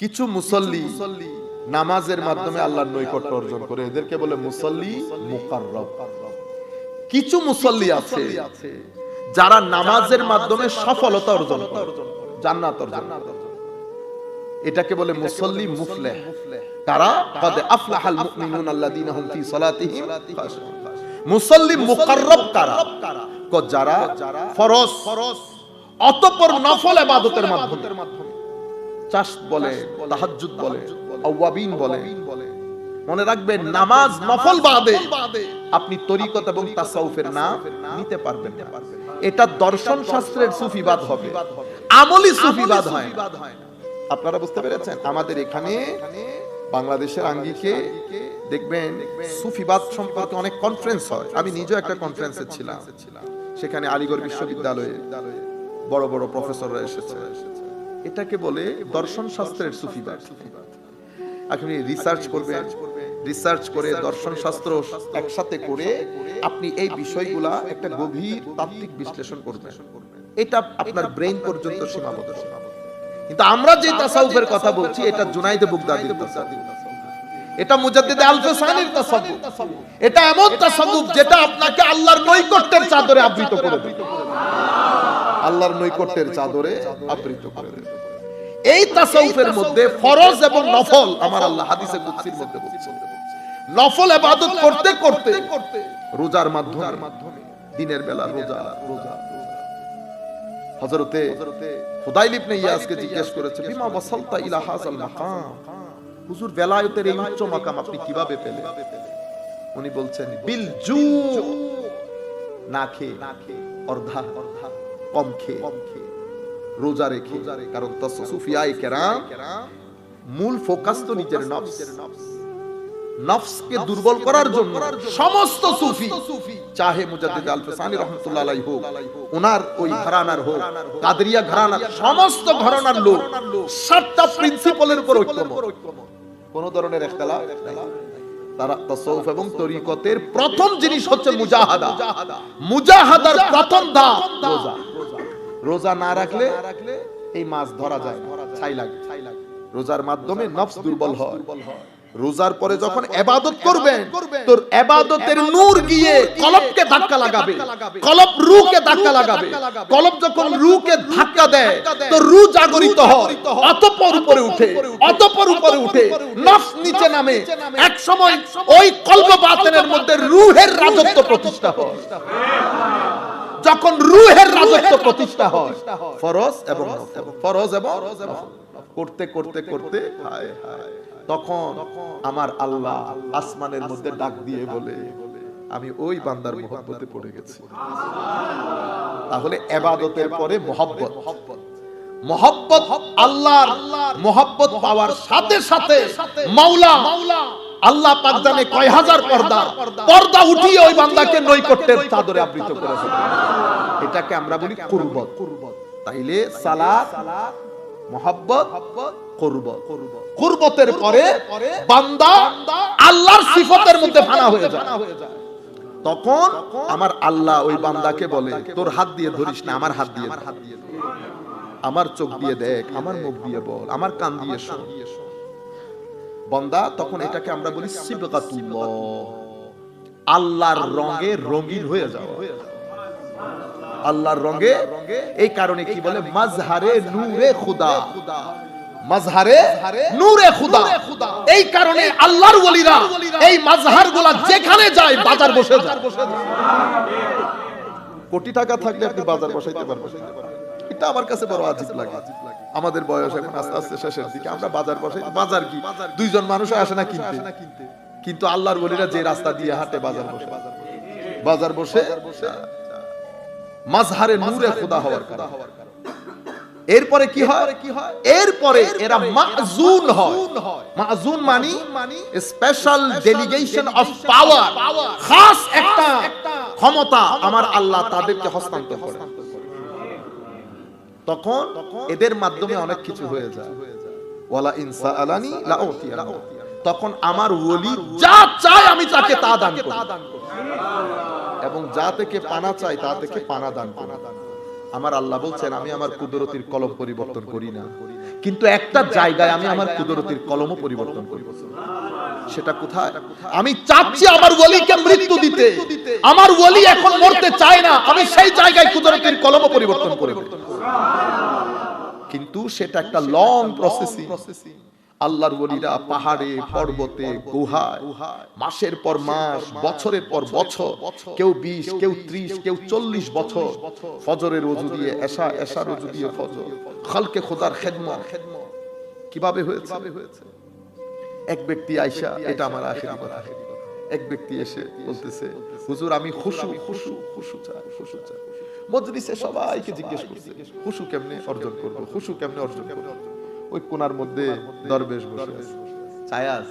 কিছু মুসল্লি নামাজের মাধ্যমে আল্লাহর নৈকট্য অর্জন করে, এদেরকে বলে মুসল্লি মুকাররব। কিছু মুসল্লি আছে যারা নামাজের মাধ্যমে সফলতা অর্জন করে, জান্নাত অর্জন এটাকে বলে মুসল্লি মুফলেহ। কারা কদ আফলাহাল মুমিনুন আল্লাযীনা হুম ফি সালাতিহিম মুসল্লি মুকাররব কারা? ক যারা ফরজ, অতঃপর নফল ইবাদতের মাধ্যমে। চাষ বলে তাহাজ্জুদ বলে আওয়াবিন বলে। মনে রাখবেন নামাজ নফল বাদে আপনি তরিকত এবং তাসাউফের নাম নিতে পারবেন না। এটা দর্শন শাস্ত্রের সুফিবাদ হবে। আমলি সুফিবাদ হয়। আপনারা বুঝতে পেরেছেন? আমাদের এখানে বাংলাদেশের আঙ্গিকে দেখবেন সুফিবাদ সম্পর্কে অনেক কনফারেন্স হয়। আমি নিজেও একটা কনফারেন্সে ছিলাম। সেখানে আলিগড় বিশ্ববিদ্যালয়ে বড় বড় প্রফেসররা এসেছে। এটাকে বলে দর্শন শাস্ত্রের সুফিবাদ। আপনি রিসার্চ করবেন রিসার্চ করে দর্শন শাস্ত্র একসাথে করে আপনি এই বিষয়গুলা একটা গভীর তাত্ত্বিক বিশ্লেষণ করবেন। এটা আপনার ব্রেইন পর্যন্ত সীমাবদ্ধ। কিন্তু আমরা যে তাসাউফের কথা বলছি এটা জুনাইদে বুগদাদির তাসাউফ। এটা মুজাদ্দিদ আল-ফিসানির তাসাউফ। এটা এমন তাসাউফ যেটা আপনাকে আল্লাহর নৈকট্যের চাদরে আবৃত করে দেবে। আল্লাহর নৈকট্যের চাদরে আবৃত করে দেবে। এই তাসাউফের মধ্যে ফরজ এবং নফল আমার আল্লাহ হাদিসে কুদসির মধ্যে বলছেন নফল ইবাদত করতে করতে রোজার মাধ্যমে, দিনের বেলা রোজা রোজা। হযরতে হুদাইল ইবনে ইয়াসকে জিজ্ঞেস করেছে, বিমা ওয়াসালতা ইলা হাযাল মাকাম? হুজুর, বেলায়েতের এই উচ্চ মাকাম আপনি কীভাবে পেলেন? উনি বলছেন, বিল জু। না খেয়ে, অর্ধা কম খেয়ে, রোজা রেখে। কারণ কেরাম মূল ফোকাস তো নিজের নফস। নফসকে দুর্বল করার জন্য সমস্ত সুফি, চাহে মুজাদ্দিদ আল ফিসানি রাহমাতুল্লাহ আলাইহি হোক ওনার ওই ঘরানার হোক, কাদরিয়া ঘরানার সমস্ত ঘরানার লোক, সাতটা উপর ঐক্যমত। কোন ধরনের তারা তাসাউফ এবং তরিকতের প্রথম জিনিস হচ্ছে মুজাহাদা। মুজাহাদার প্রথম ধাপ রোজা। রোজা না রাখলে এই মাছ ধরা যায় ছাই লাগে। রোজার মাধ্যমে নফস দুর্বল হয়। রোজার পরে যখন এবাদত করবেন তোর এবাদতের নূর গিয়ে কলবকে ধাক্কা লাগাবে। কলব রুকে ধাক্কা লাগাবে। কলব যখন রুকে ধাক্কা দেয় তো রু জাগরিত হয়। অতঃপর উপরে উঠে। অতঃপর উপরে উঠে। নফস নিচে নামে। এক সময় ওই কলব বাতেনের মধ্যে রুহের রাজত্ব প্রতিষ্ঠা হয়। যখন রুহের রাজত্ব প্রতিষ্ঠা হয় ফরজ এবং ফরজ এবং করতে করতে করতে হায় হায় তখন আমার আল্লাহ আসমানের মধ্যে ডাক দিয়ে বলে আমি ওই বান্দার মোহব্বতে পড়ে গেছি। তাহলে এবাদতের পরে মোহব্বত। মোহব্বত। আল্লাহর মোহব্বত পাওয়ার সাথে সাথে মাওলা আল্লাহ পাক জানে কয় হাজার পর্দা। পর্দা। উঠিয়ে ওই বান্দাকে নৈকট্যের চাদরে আবৃত করেছে। এটাকে আমরা বলি কুরবত। তাইলে সালাত মোহাব্বত কুরবত। কুরবতের পরে বান্দা আল্লাহর সিফতের মধ্যে ফানা হয়ে যায়। তখন আমার আল্লাহ ওই বান্দাকে বলে তোর হাত দিয়ে ধরিস না আমার হাত দিয়ে হাত দিয়ে আমার চোখ দিয়ে দেখ আমার মুখ দিয়ে বল আমার কান দিয়ে শোন। বন্দা তখন এটাকে আমরা বলি আল্লাহর রঙে রঙিন হয়ে যাওয়া। আল্লাহর রঙে এই কারণে কি বলে? মাজহারে নূরে খুদা। মাজহারে নূরে খুদা। এই কারণে আল্লাহর ওলিরা এই যেখানে যায় বাজার বসে যায়। কোটি টাকা থাকলে আপনি বাজার বসাইতে পারবেন। এটা আমার কাছে বড় আজীব লাগে। আমাদের বয়স এখন আস্তে আস্তে শেষের দিকে। আমরা বাজার বসাই বাজার কি? দুইজন মানুষ আসে না কিনতে। কিন্তু। আল্লাহর বলিরা যে রাস্তা দিয়ে হাঁটে বাজার বসে। বাজার বসে। মাজহারে নূরে খোদা হওয়ার কারণে। এরপরে কি হয়? কি হয়? এরপরে এরা মাযুন হয়। মাযুন মানি স্পেশাল ডেলিগেশন অফ পাওয়ার খাস একটা ক্ষমতা আমার আল্লাহ তাদেরকে হস্তান্তর করে তখন এদের মাধ্যমে অনেক কিছু হয়ে যায়। তখন আমার ওলি যা চায় আমি তাকে তা দান করি। এবং যা থেকে পানা চাই তা থেকে পানা দান আমার আল্লাহ বলছেন, আমি আমার কুদরতির কলম পরিবর্তন করি না। কিন্তু একটা জায়গায় আমি আমার কুদরতির কলমও পরিবর্তন করি। সেটা কোথায়? আমি চাচ্ছি আমার ওলিকে মৃত্যু দিতে। আমার ওলি এখন মরতে চায় না। আমি সেই জায়গায় কুদরতির কলমও পরিবর্তন করে। কিন্তু সেটা একটা লং প্রসেসিং আল্লাহর ওলিরা পাহাড়ে পর্বতে গুহায় মাসের পর মাস বছরের পর বছর কেউ বিশ কেউ ত্রিশ কেউ চল্লিশ বছর। ফজরের অজু দিয়ে এশা এশার অজু দিয়ে ফজর। খালকে খোদার খেদমত। কীভাবে হয়েছে? এক ব্যক্তি আইসা এটা আমার আখেরি কথা। এক ব্যক্তি এসে বলতেছে হুজুর আমি খুশু খুশু খুশু চাই খুশু চাই। মজলিসে সবাইকে জিজ্ঞেস করছে খুশু কেমনে অর্জন করব? খুশু কেমনে অর্জন করব? ওই কোনার মধ্যে দরবেশ বসে আছে। ছায়াস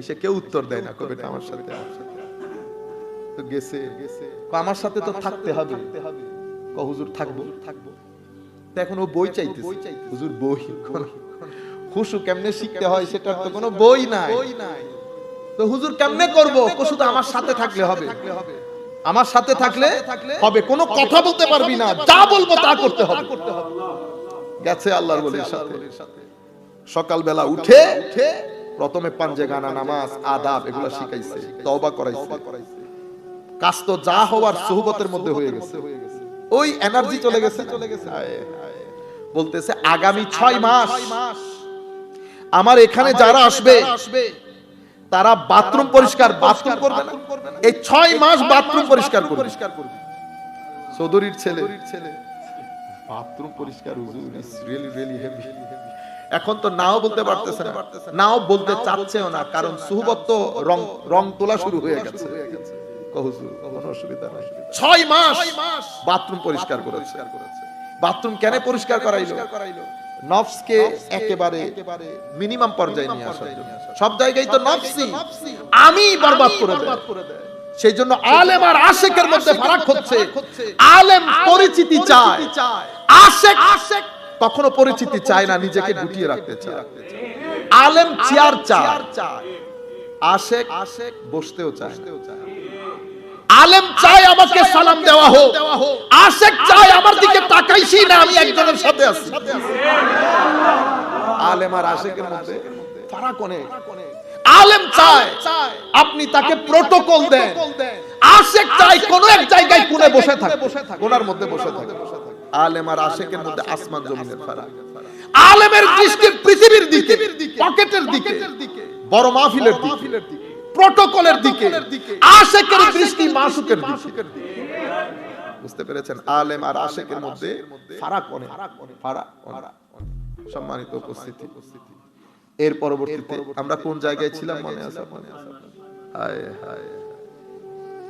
এসে কেউ উত্তর দেয় না কবে আমার সাথে তো গেছে। আমার সাথে তো থাকতে হবে। ক হুজুর থাকব? থাকব। তো এখন ও বই চাইতেছে। হুজুর বই খুশু কেমনে শিখতে হয় সেটার তো কোনো বই নাই। তো হুজুর কেমনে করব? শুধু আমার সাথে থাকলে হবে। আমার সাথে থাকলে হবে কোনো কথা বলতে পারবি না। যা বলব তা করতে হবে। গেছে আল্লাহর বলির সাথে। সকালবেলা উঠে প্রথমে পাঞ্জে গানা নামাজ আদাব এগুলো শিখাইছে তওবা করাইছে। কাজ তো যা হওয়ার সুহবতের মধ্যে হয়ে গেছে। ওই এনার্জি চলে গেছে চলে গেছে। বলতেছে আগামী ছয় মাস আমার এখানে যারা আসবে তারা বাথরুম পরিষ্কার বাথরুম করবে না? এই ছয় মাস বাথরুম পরিষ্কার করবে। চৌধুরীর ছেলে। বাথরুম পরিষ্কার হুজুর ইজ রিয়েলি রিয়েলি হেভি এখন তো নাও বলতে পারতেছে না। নাও বলতে চাচ্ছেও না কারণ সুহবত তো রং রং তোলা শুরু হয়ে গেছে। কহ হুজুর, কোনো অসুবিধা নাই। ছয় মাস বাথরুম পরিষ্কার করেছে। বাথরুম কেন পরিষ্কার করাইলো? নফসকে একেবারে মিনিমাম পর্যায়ে নিয়ে আসার জন্য। সব জায়গায় তো নফসি আমি বরবাদ করে দেয়। সেই জন্য আলেম আর আশেকের মধ্যে ফারাক হচ্ছে। আলেম পরিচিতি চায়। আশেক আশেক কখনো পরিচিতি চায় না নিজেকে গুটিয়ে রাখতে চায়। আলেম চেয়ার চায়। আশেক আশেক বসতেও চায় আলেম চায় আমাকে সালাম দেওয়া হোক। আশেক চায় আমার দিকে তাকাইছি না আমি একজনের সাথে আছি। আলেম আর আশেকের মধ্যে ফারাক অনেক। আলেম চায় আপনি তাকে প্রোটোকল দেন। আশেক চায় কোন এক জায়গায় কোণে বসে থাকে। কোনার মধ্যে বসে থাকে। আলেম আর আশেকের মধ্যে আসমান জমিনের ফারাক। আলেমের দৃষ্টি পৃথিবীর দিকে পকেটের দিকে। বড় মাহফিলের দিকে। প্রোটোকলের দিকে আশেকের দৃষ্টি মাসুকের দিকে। বুঝতে পেরেছেন? আলেম আর আশেকের মধ্যে ফারাক অনেক। ফারাক। সম্মানিত উপস্থিতি। এর পরবর্তীতে আমরা কোন জায়গায় ছিলাম মনে আছে মনে আছে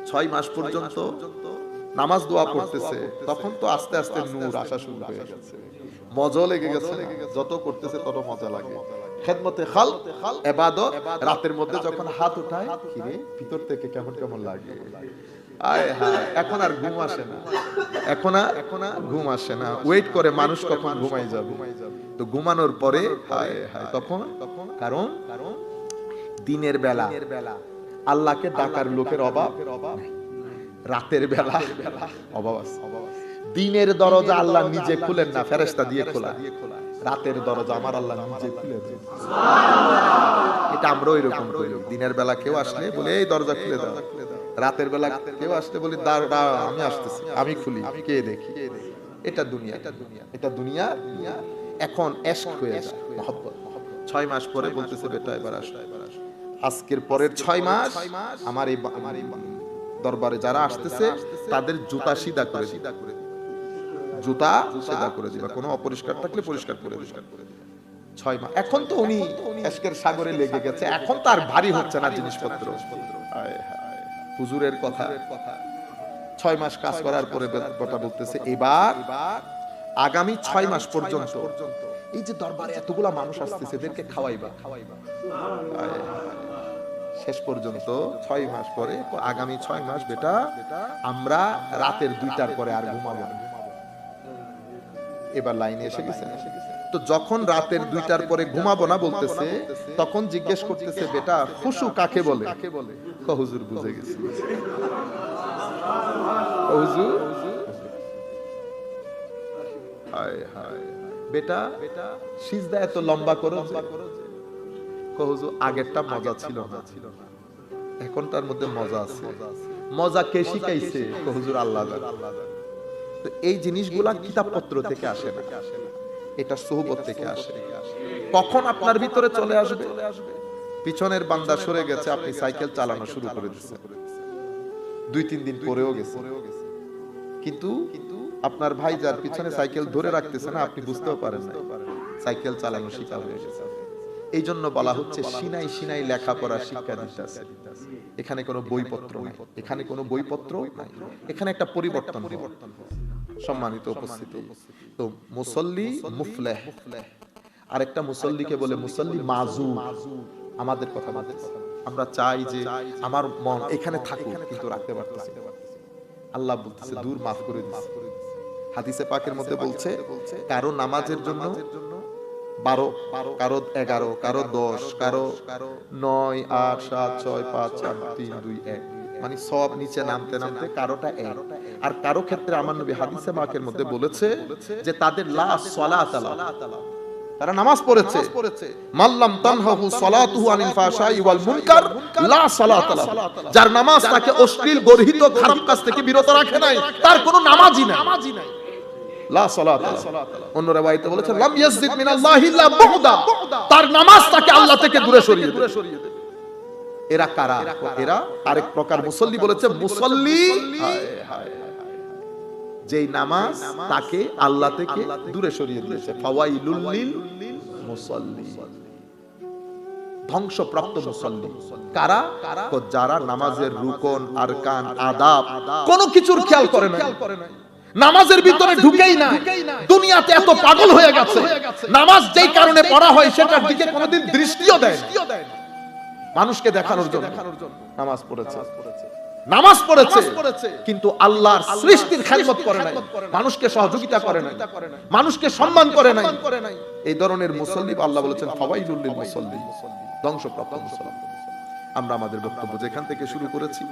ছয় মাস পর্যন্ত নামাজ দোয়া করতেছে। তখন তো আস্তে আস্তে নূর আসা শুরু হয়ে গেছে। মজা লেগে গেছে। যত করতেছে তত মজা লাগে। খেদমতে খাল, এবাদত, রাতের মধ্যে যখন হাত উঠায় কিরে ভিতর থেকে কেমন কেমন লাগে। এখন আর ঘুম আসে না। এখন আর, এখন ঘুম আসে না। ওয়েট করে মানুষ কখন ঘুমাই যাবে। তো ঘুমানোর পরে, হায় হায়, তখন, কারণ কারণ দিনের বেলা। আল্লাহকে ডাকার লোকের অভাব রাতের বেলা অভাব দিনের দরজা আল্লাহ নিজে খুলেন না, ফেরেশতা দিয়ে খোলা। রাতের দরজা আমার আল্লাহ নিজে খুলে দেন। এটা আমরাও এরকম করি। দিনের বেলা কেউ আসলে বলে, এই দরজা খুলে দাও। রাতের বেলা কেউ আসলে বলি আমি আসতেছি, আমি খুলি, কে দেখি? এটা দুনিয়া। এটা দুনিয়া। এটা দুনিয়া এখন এশক হয়ে মহব্বত। ছয় মাস পরে বলতেছে, বেটা, এবার আসো। আজকের পরের ছয় মাস আমার এই আমার এই দরবারে যারা আসতেছে, তাদের জুতা সিধা করে দিবা। জুতা সিধা করে দিবা। কোনো অপরিষ্কার থাকলে পরিষ্কার করে দিবা। ছয় মাস। এখন তো উনি এশকের সাগরে লেগে গেছে। এখন তো আর ভারী হচ্ছে না জিনিসপত্র। হুজুরের কথা। ছয় মাস কাজ করার পরে কথা বলতেছে এবার আগামী ছয় মাস পর্যন্ত এই যে দরবারে এতগুলা মানুষ আসতেছে এদেরকে খাওয়াইবা। খাওয়াইবা। শেষ পর্যন্ত ছয় মাস পরে আগামী ছয় মাস বেটা আমরা রাতের দুইটার পরে আর ঘুমাবো না। এবার লাইনে এসে গেছে। তো যখন রাতের দুইটার পরে ঘুমাবো না বলতেছে তখন জিজ্ঞেস করতেছে বেটা খুশু কাকে বলে? হুজুর বুঝে গেছি। হুজুর? হায় হায় বেটা সিজদা এত লম্বা করো আগেরটা মজা ছিল না। এখনটার মধ্যে মজা আছে। মজা কে শিখাইছে? হুজুর আল্লাহ জানে। তো এই জিনিসগুলা কিতাবপত্র থেকে আসে না। এটা সোহবত থেকে আসে। কখন আপনার ভিতরে চলে আসবে? পিছনের বান্দা সরে গেছে আপনি সাইকেল চালানো শুরু করে দিচ্ছেন দুই তিন দিন পরেও গেছে। কিন্তু আপনার ভাই যার পিছনে সাইকেল ধরে রাখতেছে না আপনি বুঝতেও পারেন না সাইকেল চালানো শিখা হয়ে গেছে। এই জন্য বলা হচ্ছে সিনাই সিনাই লেখাপড়া শিক্ষা দিতেছে। এখানে কোনো বইপত্র নাই। এখানে কোনো বইপত্র নাই। এখানে একটা পরিবর্তন পরিবর্তন সম্মানিত উপস্থিতি। তো মুসল্লি মুফলেহ। আরেকটা মুসল্লিকে বলে মুসল্লি মাজু আমাদের কথা বলতেছে। আমরা চাই যে আমার মন এখানে থাকুক কিন্তু রাখতে পারতেছি। আল্লাহ বলতেছে দূর মাফ করে দিচ্ছে হাদিসে পাকের মধ্যে বলছে কারও নামাজের জন্য বারো কারও এগারো কারও দশ কারও নয় আট সাত ছয় পাঁচ চার তিন দুই এক। মানে সব নিচে নামতে নামতে কারোটা এক। আর কারও ক্ষেত্রে আমার নবী হাদিসে পাকের মধ্যে বলেছে যে তাদের লা সলাত তারা নামাজ পড়েছে। মাল্লাম তানহাহু সালাতুহু আনিল ফাহশাই ওয়াল মুনকার লা সালাত লাহু যার নামাজ তাকে অশ্লীল গর্হিত খারাপ কাজ থেকে বিরত রাখে নাই। তার কোনো নামাজই নাই। লা সালাত লাহু। অন্য রাওয়ায়াতে বলেছে লাম ইয়াসজিদ মিনাল্লাহি ইল্লা বুহদা। তার নামাজ তাকে আল্লাহ থেকে দূরে সরিয়ে দেবে। এরা কারা? এরা আরেক প্রকার মুসল্লি বলেছে মুসল্লি হায় হায়। যেই নামাজ তাকে আল্লাহ থেকে দূরে সরিয়ে দিয়েছে। ধ্বংসপ্রাপ্ত মুসল্লি। কারা? যারা নামাজের রুকন, আরকান, আদাব, কোনো কিছুর খেয়াল করে না নামাজের ভিতরে ঢুকেই না দুনিয়াতে এত পাগল হয়ে গেছে। নামাজ যেই কারণে পড়া হয়, সেটার দিকে কোনোদিন দৃষ্টিও দেয় মানুষকে দেখানোর জন্য নামাজ পড়েছে। নামাজ পড়েছে কিন্তু আল্লাহর সৃষ্টির খেদমত করে নাই মানুষকে সহযোগিতা করে নাই মানুষকে সম্মান করে নাই। এই ধরনের মুসল্লি আল্লাহ বলেছেন ফাওয়াইলুল লিল মুসল্লি ধ্বংসপ্রাপ্ত মুসলমান আমরা আমাদের বক্তব্য যেখান থেকে শুরু করেছি।